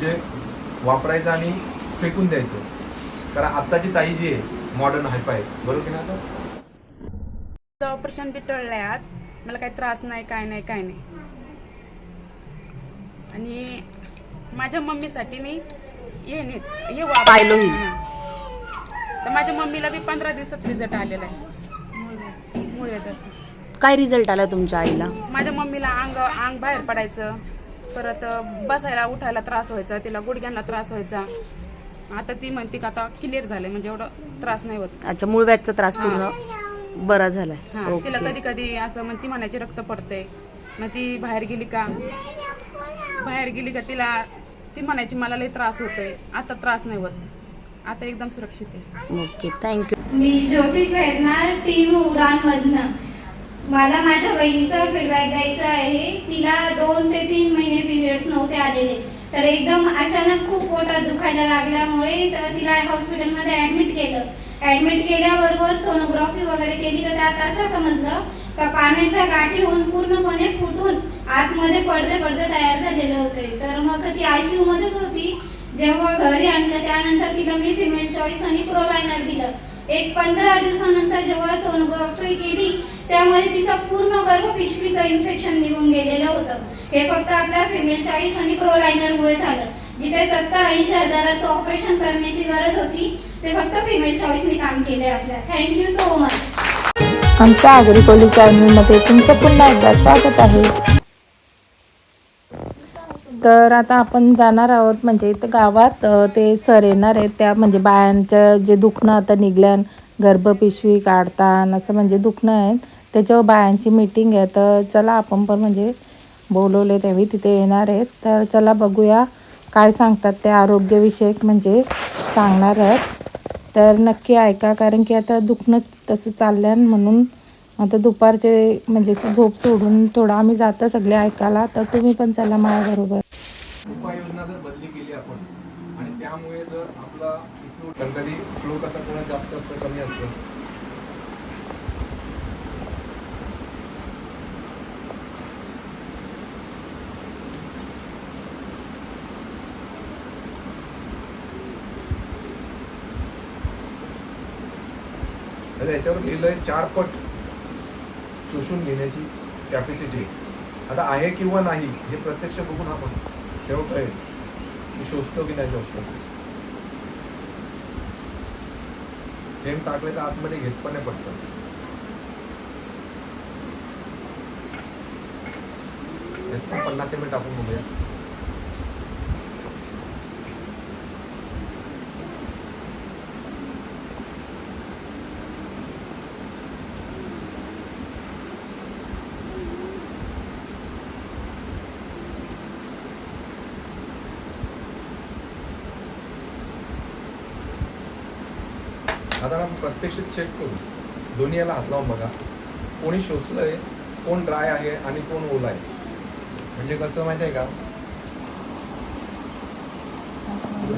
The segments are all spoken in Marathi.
म्हणजे वापरायचं आणि फेकून द्यायचं. कारण आत्ताची ताई जी आहे मॉडर्न हायफाय बरोबर की नाही आता? ऑपरेशन बी टळलंय आज. मला काही त्रास नाही काय नाही काय नाही. आणि माझ्या मम्मीसाठी मी हे ही. हां. तर माझ्या मम्मीला बी पंधरा दिवसात रिझल्ट आलेला आहे. मुळे त्याचं काय रिझल्ट आला तुमच्या आईला? माझ्या मम्मीला अंग अंग बाहेर पडायचं. परत बसायला उठायला त्रास व्हायचा तिला गुडघ्यांना त्रास व्हायचा. आता ती म्हणते का आता क्लिअर झाले म्हणजे एवढं त्रास नाही होत. अच्छा मूळ व्याजचा त्रास पूर्ण बरा झालाय. हा तिला कधी कधी असं मग ती म्हणायची रक्त पडते मग ती बाहेर गेली का? बाहेर गेली का तिला ती म्हणायची मला लई त्रास होतोय. आता त्रास नाही होत. आता एकदम सुरक्षित आहे. ओके थँक्यू मी ज्योती खैरनार टीम उडान मधनं मला माझ्या बहिणीचा फीडबॅक द्यायचा आहे. तिला दोन ते तीन महिने पिरियड्स नव्हते आलेले. तर एकदम अचानक खूप पोटात दुखायला लागल्यामुळे तर तिला हॉस्पिटलमध्ये ॲडमिट केलं. ॲडमिट केल्याबरोबर सोनोग्राफी वगैरे केली. तर त्यात असं समजलं का पाण्याच्या गाठी होऊन पूर्णपणे फुटून आतमध्ये पडदे पडदे तयार झालेले होते. तर मग ती आय सी मध्येच होती. जेव्हा घरी आणलं त्यानंतर तिला मी फिमेल चॉईस आणि प्रोलायनर दिलं. एक पंधरा दिवसानंतर जेव्हा सोनोग्राफी केली त्यामध्ये तिचा पूर्ण गर्भ पिशवीचं इन्फेक्शन निघून गेलेलं होतं. हे फक्त आपल्या फिमेल चाळीस आणि प्रोलायनरमुळे झालं. जिथे सत्तर ऐंशी हजाराचं ऑपरेशन करण्याची गरज होती ते फक्त फिमेल चॉईसने काम केले आपल्या. थँक्यू सो मच आमच्या आगरी कोली चॅनलमध्ये तुमचं पुन्हा एकदा स्वागत आहे. तर आता आपण जाणार आहोत म्हणजे इथं गावात ते सर येणार आहेत त्या म्हणजे बायांचं जे दुखणं आता निघल्यान गर्भपिशवी काढतान असं म्हणजे दुखणं आहे त्याच्यावर बायांची मीटिंग आहे. तर चला आपण पण म्हणजे बोलवले त्यावेळी तिथे येणार आहेत. तर चला बघूया काय सांगतात ते आरोग्यविषयक म्हणजे सांगणार आहेत. तर नक्की ऐका कारण की आता दुखणं तसं चाललं म्हणून आता दुपारचे म्हणजे झोप सोडून थोडं आम्ही जातं सगळे ऐकायला तर तुम्ही पण चला माझ्याबरोबर. उपाययोजना जर बदली केली आपण आणि त्यामुळे जर आपला कधी फ्लो कसा कोणा जास्त असतं कमी असतं? याच्यावर लिहिलंय चार पट. शोषून घेण्याची कॅपॅसिटी आता आहे किंवा नाही हे प्रत्यक्ष बघून आपण ठेवतोय. की शोषतो की नाही शोषतो थेंब टाकले तर आतमध्ये घेत पण नाही पटकन पण पन्नास एम टाकून बघूया आता आपण प्रत्यक्ष चेक करू. दोन्ही याला हात लावून बघा. कोणी शोषलंय कोण ड्राय आहे आणि कोण ओला आहे म्हणजे कसं माहिती आहे का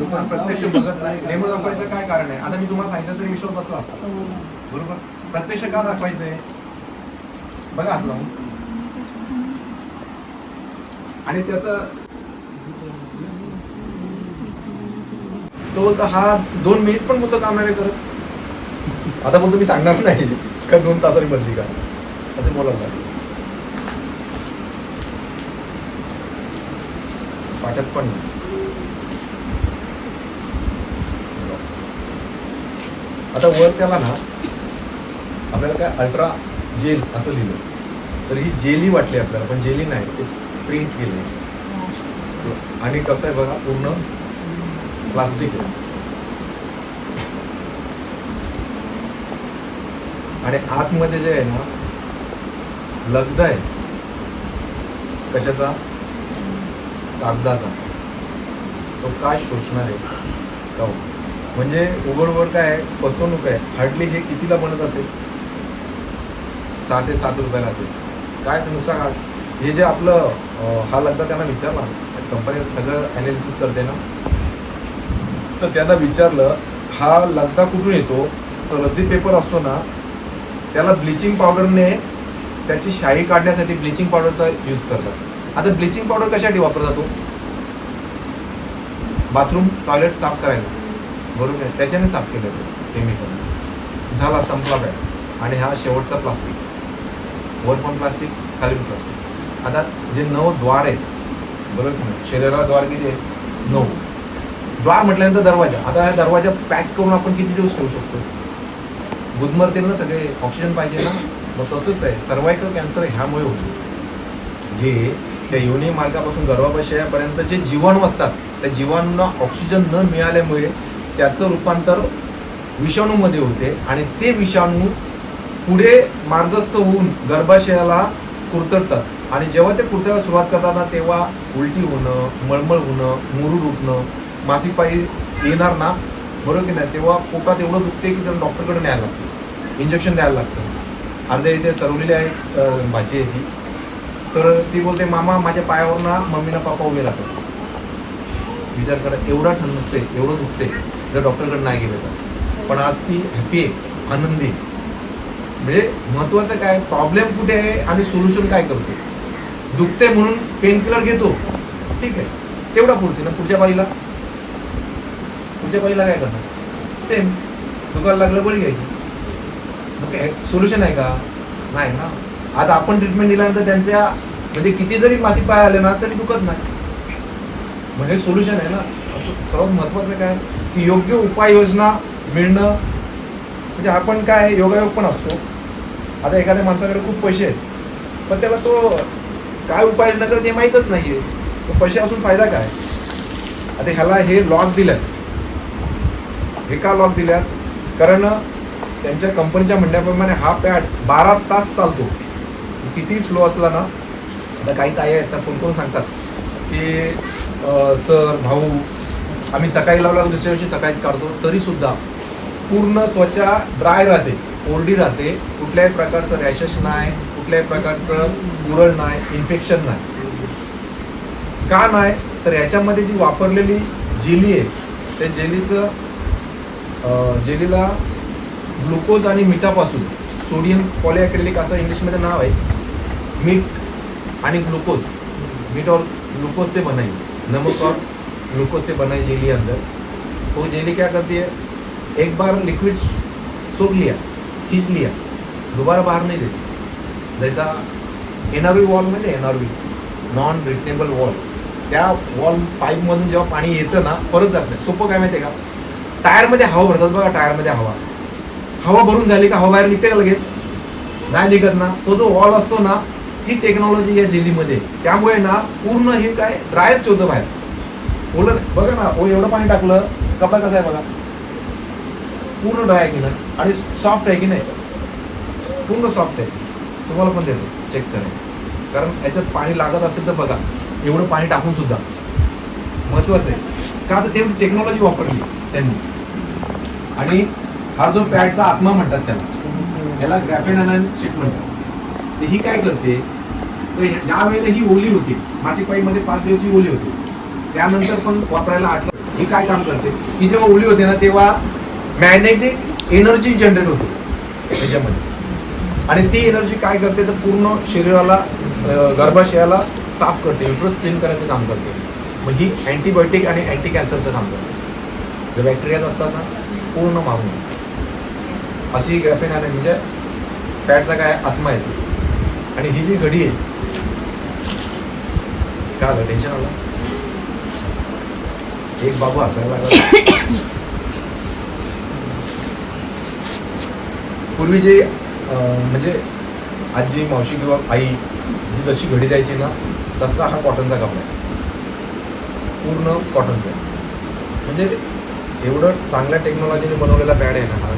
तुम्हाला प्रत्यक्ष बघत नाही. डेमो दाखवायचं काय कारण आहे? आता मी तुम्हाला सांगितलं तरी विश्वास बसला असता. बरोबर? प्रत्यक्ष का दाखवायचंय? बघा हात लावून. आणि त्याचं तो तर हा दोन मिनिट पण होतं काम नाही करत आता बोलतो मी सांगणार नाही. का दोन तासांनी बदली का? असे बोलायला. वाटत पण. आता वर त्याला ना आपल्याला काय अल्ट्रा जेल असं लिहिलं. तर ही जेली वाटली आपल्याला पण जेली नाही ते प्रिंट केले आणि कसं आहे बघा पूर्ण प्लास्टिक आहे. आणि आतमध्ये जे आहे ना लगद आहे. कशाचा? कागदाचा. तो काय शोषणार आहे? का हो? म्हणजे उघडवर काय आहे? फसवणूक आहे. हार्डली हे कितीला बनत असेल? सहा ते सात रुपयाला असेल. काय नुसता हा हे जे आपलं हा लगदा त्यांना विचारला. कंपनी सगळं ॲनालिसिस करते ना. तर त्यांना विचारलं हा लगदा कुठून येतो? तर रद्दी पेपर असतो ना त्याला ब्लिचिंग पावडरने त्याची शाई काढण्यासाठी ब्लिचिंग पावडरचा यूज करतात. आता ब्लिचिंग पावडर कशासाठी वापरला जातो हो? बाथरूम टॉयलेट साफ करायला. बरोबर आहे. त्याच्याने साफ केलं केमिकल झाला संपला बॅग. आणि हा शेवटचा प्लास्टिक वर पण प्लास्टिक खाली पण प्लास्टिक आता जे नऊ द्वार आहेत बरोबर की नाही? शरीराला द्वार किती आहे? नऊ. द्वार म्हटल्यानंतर दरवाजा. आता हा दरवाजा पॅक करून आपण किती दिवस ठेवू शकतो? गुदमरतील ना सगळे ऑक्सिजन पाहिजे ना? मग तसंच आहे. सर्वायकल कॅन्सर ह्यामुळे होतो. जे त्या योनी मार्गापासून गर्भाशयापर्यंत जे जीवाणू असतात त्या जीवाणूंना ऑक्सिजन न मिळाल्यामुळे त्याचं रूपांतर विषाणूमध्ये होते आणि ते विषाणू पुढे मार्गस्थ होऊन गर्भाशयाला कुरतडतात. आणि जेव्हा ते कुरतडायला सुरुवात करतात ना तेव्हा उलटी होणं मळमळ होणं मुरूड उठणं मासिक पाळी येणार ना? बरोबर की नाही? तेव्हा पोटात एवढं दुखते की त्याला डॉक्टरकडे न्यायला लागतं. इंजेक्शन द्यायला लागतं. अर्ध्या इथे सरवलेली आहे भाजी आहे ती. तर ती बोलते मामा माझ्या पायावर ना मम्मीना पापा उभे राहतात. विचार करा एवढा ठण दुखते एवढं दुखते जर डॉक्टरकडे नाही गेलं तर. पण आज ती हॅपी आहे आनंदी आहे. म्हणजे महत्त्वाचं काय प्रॉब्लेम कुठे आहे आणि सोल्युशन काय करतो दुखते म्हणून पेन किलर घेतो. ठीक आहे. तेवढा पुरते. ना पुढच्या बाईला पुढच्या बाईला काय करणार? सेम दुखायला लागलं बळी घ्यायची. मग सोल्युशन आहे का? नाही ना. आता आपण ट्रीटमेंट दिल्यानंतर त्यांच्या म्हणजे किती जरी मासिक पाय आले ना तरी दुखत नाही. म्हणजे सोल्युशन आहे ना. असं सर्वात महत्वाचं काय? की योग्य उपाययोजना मिळणं. म्हणजे आपण काय योगायोग पण असतो. आता एखाद्या माणसाकडे खूप पैसे आहेत. पण त्याला तो काय उपाययोजना करत हे माहीतच नाहीये. तो पैसे असून फायदा काय? आता ह्याला हे लॉक दिल्यात. हे का लॉक दिल्यात? कारण त्यांच्या कंपनीच्या म्हणण्याप्रमाणे हा पॅड बारा तास चालतो. किती फ्लो असला ना आता काही ताई आहेत त्या फोन करून सांगतात की सर भाऊ आम्ही सकाळी लावला दुसऱ्या दिवशी सकाळीच काढतो तरीसुद्धा पूर्ण त्वचा ड्राय राहते कोरडी राहते कुठल्याही प्रकारचं रॅशेस नाही कुठल्याही प्रकारचं गुरळ नाही इन्फेक्शन नाही. का नाही? तर याच्यामध्ये जी वापरलेली जेली आहे त्या जेलीचं जेलीला ग्लुकोज आणि मिठापासून सोडियम पॉलिॲक्रेलिक असं इंग्लिशमध्ये नाव आहे. मीठ आणि ग्लुकोज. मीठ और ग्लूकोज से बनाई. नमक और ग्लूकोज से बनाई जेली अंदर. वो जेली क्या करती है? एक बार लिक्विड सोख लिया खींच लिया. दोबारा बाहर नहीं देती. जैसा एनआरवी वॉल म्हणजे एनआरवी नॉन रिटनेबल वॉल त्या वॉल पाईपमधून जेव्हा पाणी येतं ना परत जात नाही. सोपं काय माहिती आहे का? टायरमध्ये हवा भरतात बघा टायरमध्ये हवा. हवा भरून झाली का हवा बाहेर निघते का लगेच? नाही निघत ना. तो जो वॉल असतो ना ती टेक्नॉलॉजी या जेलीमध्ये त्यामुळे ना पूर्ण हे काय ड्रायच ठेवतं बाहेर. ओलं बघा ना ओ एवढं पाणी टाकलं कपडा कसा आहे बघा. पूर्ण ड्राय आहे की नाही? आणि सॉफ्ट आहे की नाही? पूर्ण सॉफ्ट आहे. तुम्हाला पण देतो. चेक करा कारण याच्यात पाणी लागत असेल तर बघा. एवढं पाणी टाकून सुद्धा. महत्वाचं आहे. का तर तेवढी टेक्नॉलॉजी वापरली त्यांनी. आणि हा जो पॅडचा आत्मा म्हणतात त्याला याला ग्रॅफेन शीट म्हणतात. तर ही काय करते? तर ज्या वेळेला ही ओली होती. मासिक पाईमध्ये पाच दिवस ही ओली होती. त्यानंतर पण वापरायला आठ ही काय काम करते? ही जेव्हा ओली होते ना तेव्हा मॅग्नेटिक एनर्जी जनरेट होते त्याच्यामध्ये. आणि ती एनर्जी काय करते? तर पूर्ण शरीराला गर्भाशयाला साफ करते युट्रस क्लीन करायचं काम करते. मग ही अँटीबायोटिक आणि अँटी कॅन्सरचं काम करते. जे बॅक्टेरियाज असतात ना पूर्ण मागून अशी ग्रॅफेन आहे म्हणजे पॅडचा काय आत्मा येते आणि ही जी घडी आहे काय आलं टेन्शन आलं? एक बाबू असायला लागला. पूर्वी जे म्हणजे आजी मावशी किंवा आई जी जशी घडी द्यायची ना तसा हा कॉटनचा कपडा आहे. पूर्ण कॉटनचा आहे. म्हणजे एवढं चांगल्या टेक्नॉलॉजीने बनवलेला पॅड आहे ना हा.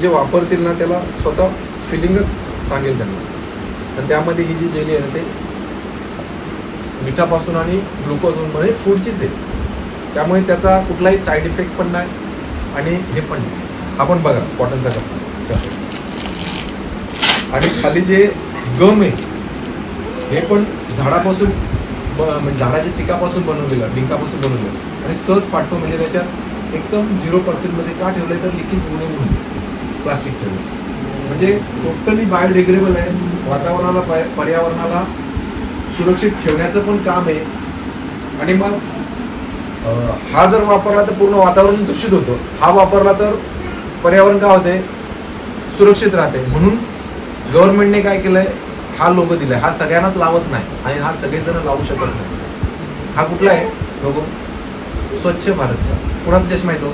जे वापरतील ना त्याला स्वतः फिलिंगच सांगेल त्यांना. आणि त्यामध्ये ही जी जेली आहे ना ते मिठापासून आणि ग्लुकोजून म्हणजे फूडचीच आहे. त्यामुळे त्याचा कुठलाही साईड इफेक्ट पण नाही आणि हे पण नाही. आपण बघा कॉटनचा कपडा आणि खाली जे गम आहे हे पण झाडापासून म्हणजे झाडाच्या चिकापासून बनवलेलं डिंकापासून बनवलेलं. आणि सहज पाठवून म्हणजे त्याच्यात एकदम झिरो पर्सेंटमध्ये का ठेवलं तर लिकेज होणे म्हणून. प्लास्टिक ठेवलं. म्हणजे टोटली बायोडिग्रेबल आहे. वातावरणाला पर्यावरणाला सुरक्षित ठेवण्याचं पण काम आहे. आणि मग हा जर वापरला तर पूर्ण वातावरण दूषित होतं. हा वापरला तर पर्यावरण काय होते सुरक्षित राहते म्हणून गव्हर्नमेंटने काय केलंय? हा लोगो दिलाय. हा सगळ्यांनाच लावत नाही. आणि हा सगळेजण लावू शकत नाही. हा कुठला आहे? लोगो स्वच्छ भारतचा. कुणाचा चष्मा येतो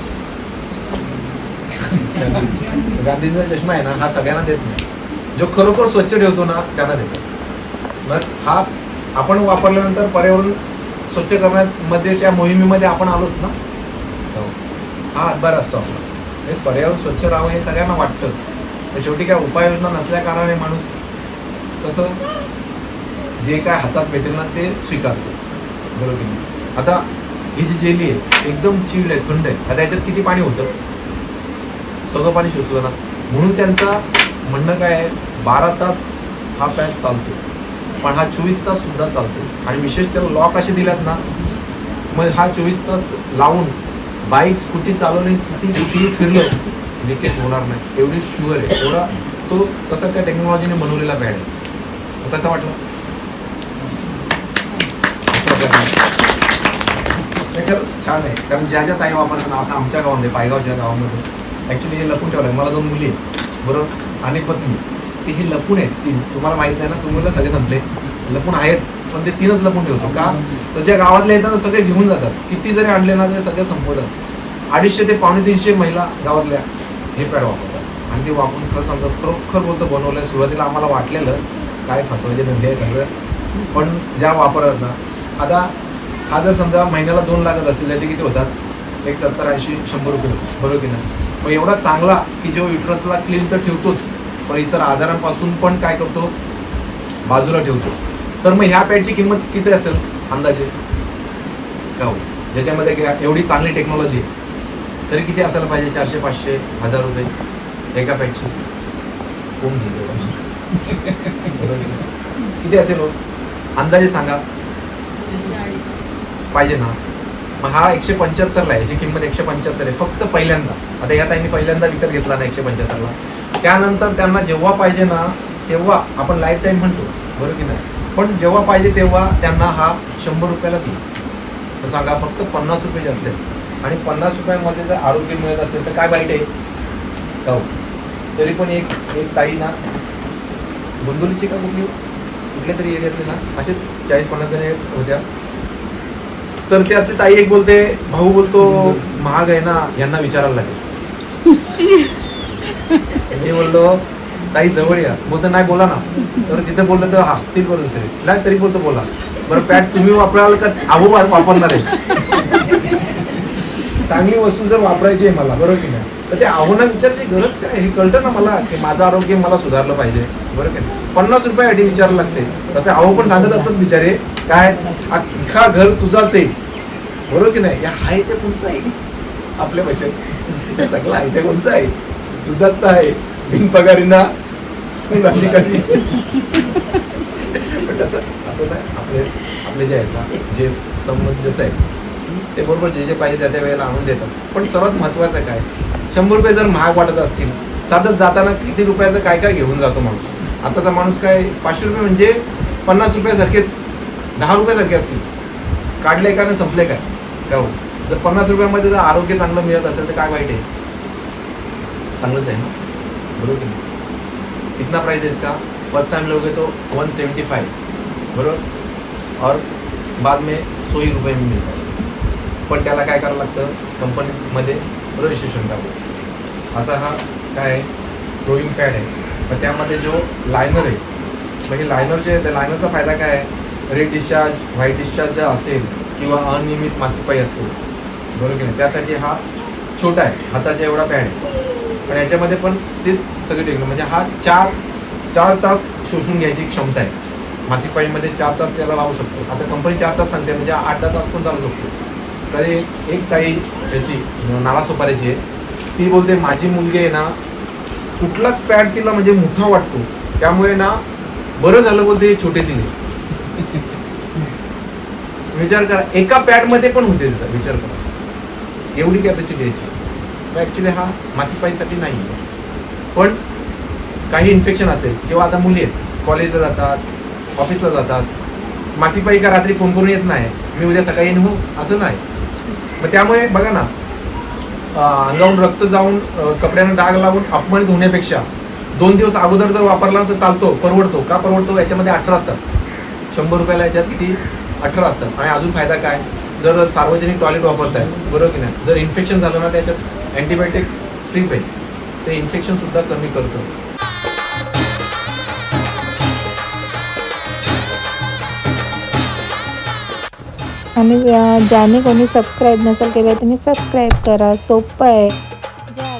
गांधीजीचा चष्मा आहे ना हा सगळ्यांना देत नाही. जो खरोखर स्वच्छ ठेवतो ना त्यांना देतो. मग हा आपण वापरल्यानंतर पर्यावरण स्वच्छ करण्यामध्ये त्या मोहिमेमध्ये आपण आलोच ना? हो. हा. हातभार असतो आपला. हे पर्यावरण स्वच्छ राहावं हे सगळ्यांना वाटतं. पण शेवटी काय उपाययोजना नसल्या कारणाने माणूस कसं जे काय हातात भेटेल ना ते स्वीकारतो. बरोबर आता ही जी जेली आहे एकदम चिड आहे थंड आहे. आता याच्यात किती पाणी होतं? सगळं पाणी शोषलं ना. म्हणून त्यांचा म्हणणं काय आहे? बारा तास हा पॅक चालतो. पण हा चोवीस तास सुद्धा चालतो. आणि विशेष त्याला लॉक असे दिल्यात ना मग हा चोवीस तास लावून बाईक स्कूटी चालवणे किती किती फिरलं लिकेज होणार नाही. एवढी शुअर आहे. एवढा तो कसा त्या टेक्नॉलॉजीने बनवलेला पॅड आहे. कसा वाटला? छान आहे. कारण ज्या ज्या ताई वापरतात ना आता आमच्या गावामध्ये पायगावच्या गावामध्ये ॲक्च्युली हे लपून ठेवलं आहे मला दोन मुली आहेत. बरोबर? आणि पत्नी. ती ही लपून आहेत. तीन तुम्हाला माहीत आहे ना तुम्हाला सगळे संपले. लपून आहेत पण ते तीनच लपून ठेवतो. का? तर ज्या गावातले येतात ना सगळे घेऊन जातात. किती जरी आणले ना तरी सगळे संपवतात. अडीचशे ते पावणे तीनशे महिला गावातल्या हे पॅड वापरतात. आणि ते वापरून खरं सांगतात खरोखर बोलतं बनवलं सुरुवातीला आम्हाला वाटलेलं काय फसवायचे धंदे आहे सगळं. पण ज्या वापरतात ना आता हा जर समजा महिन्याला दोन लागत असेल त्याचे किती होतात? एक सत्तर ऐंशी शंभर रुपये बरोबर की नाही? मग एवढा चांगला की जो युट्रसला क्लीन तर ठेवतोच पण इतर आजारांपासून पण काय करतो? बाजूला ठेवतो. तर मग ह्या पॅडची किंमत किती असेल अंदाजे? का हो ज्याच्यामध्ये एवढी चांगली टेक्नॉलॉजी आहे तरी किती असायला पाहिजे? चारशे पाचशे हजार रुपये एका पॅडची कोण घेईल किती असेल हो? अंदाजे सांगा. पाहिजे ना. मग हा एकशे पंच्याहत्तरला आहे याची किंमत एकशे पंच्याहत्तर आहे फक्त पहिल्यांदा. आता या ताईंनी पहिल्यांदा विकत घेतला ना एकशे पंच्याहत्तरला. त्यानंतर त्यांना जेव्हा पाहिजे ना तेव्हा आपण लाईफ टाईम म्हणतो. बरोबर की नाही? पण जेव्हा पाहिजे तेव्हा त्यांना हा शंभर रुपयालाच येईल. तर सांगा फक्त पन्नास रुपये जास्त आहेत. आणि पन्नास रुपयामध्ये जर आरोग्य मिळत असेल तर काय वाईट आहे? का हो? तरी पण एक एक ताई ना गोंदोलीची का कुठली? कुठल्या तरी एरियातले ना असे चाळीस पन्नास जण होत्या. तर त्यातली ताई एक बोलते भाऊ बोलतो महाग आहे ना यांना विचारायला लागेल. मी बोललो ताई जवळ या. बोलतो नाही बोला ना. तर तिथे बोललं तर हसतील बरं दुसरे. नाही तरी बोलतो बोला. बरं पॅट तुम्ही वापराल का? आहो वापरणार आहे. चांगली वस्तू जर वापरायची आहे मला बरोबर की नाही? तर ते आव्हाना विचारची गरज काय? हे कळतं ना मला की माझं आरोग्य मला सुधारलं पाहिजे बरोबर की नाही? पन्नास रुपयासाठी विचारायला लागते. तसे आहो पण सांगत असतात बिचारे काय? अख्खा घर तुझाच आहे. बरोबर की नाही? या आहे ते कोणचं आहे. आपल्या पैसे. हे सगळं आहे ते कोणचं आहे. तुझाच तर आहे बिनपगारींना लागली कधी पण तसं असं नाही. आपले आपले जे आहेत ना जे समंजस आहेत ते बरोबर जे जे पाहिजे त्या त्या वेळेला आणून देतात. पण सर्वात महत्त्वाचं काय? शंभर रुपये जर महाग वाटत असतील साधत जाताना किती रुपयाचं काय काय घेऊन जातो माणूस? आताचा माणूस काय पाचशे रुपये म्हणजे पन्नास रुपयासारखेच दहा रुपयासारखे असतील. काढले का ना संपले काय? काय हो? जर पन्नास रुपयामध्ये जर आरोग्य चांगलं मिळत असेल तर काय वाईट आहे? चांगलंच आहे ना? बरोबर की नाही? कितना प्राइस आहे इसका? फर्स्ट टाइम लोगे तो वन सेवेंटी फाइव बरोबर? और बाद में सोई रुपये में मिळतात पण त्याला काय करावं लागतं? कंपनीमध्ये रजिस्ट्रेशन करावं असा हा काय आहे? रोईंग पॅड आहे. पण त्यामध्ये जो लायनर आहे म्हणजे लायनर जे आहे त्या लायनरचा फायदा काय आहे? रेड डिस्चार्ज व्हाईट डिस्चार्ज जर असेल किंवा अनियमित मासिक पाई असेल बरोबर की नाही त्यासाठी हा छोटा आहे हाताच्या एवढा पॅड आहे. पण याच्यामध्ये पण तेच सगळी टेक्नो म्हणजे हा चार चार तास शोषून घ्यायची क्षमता आहे. मासिक पाळीमध्ये चार तास याला लावू शकतो. आता कंपनी चार तास सांगते म्हणजे आठ दहा तास पण चालू शकतो. कधी एक ताई त्याची नाला सोपाऱ्याची आहे ती बोलते माझी मुलगी आहे ना कुठलाच पॅड तिला म्हणजे मोठा वाटतो. त्यामुळे ना बरं झालं बोलते हे छोटे तिने. विचार करा. एका पॅडमध्ये पण होते तिथं विचार करा. एवढी कॅपॅसिटी याची ॲक्च्युली हा मासिक पाळीसाठी नाही. पण काही इन्फेक्शन असेल किंवा आता मुली आहेत कॉलेजला जातात ऑफिसला जातात मासिक पाळी का रात्री फोन करून येत नाही? मी उद्या सकाळी येईन हो असं नाही. मग त्यामुळे बघा ना अंगावून रक्त जाऊन कपड्यांना डाग लावून अपमानित होण्यापेक्षा दोन दिवस अगोदर जर वापरला तर चालतो परवडतो. का परवडतो? याच्यामध्ये अठरा असतात शंभर रुपयाला याच्यात किती? अठरा असतात आणि अजून फायदा काय? जर सार्वजनिक टॉयलेट वापरताय बरोबर की नाही? जर इन्फेक्शन झालं ना त्याच्यात अँटीबायोटिक स्ट्रीप आहे. ते इन्फेक्शन सुद्धा कमी करतो. आणि ज्याने कोणी सबस्क्राईब नसेल केलं त्यांनी सबस्क्राईब करा. सोपं आहे. जय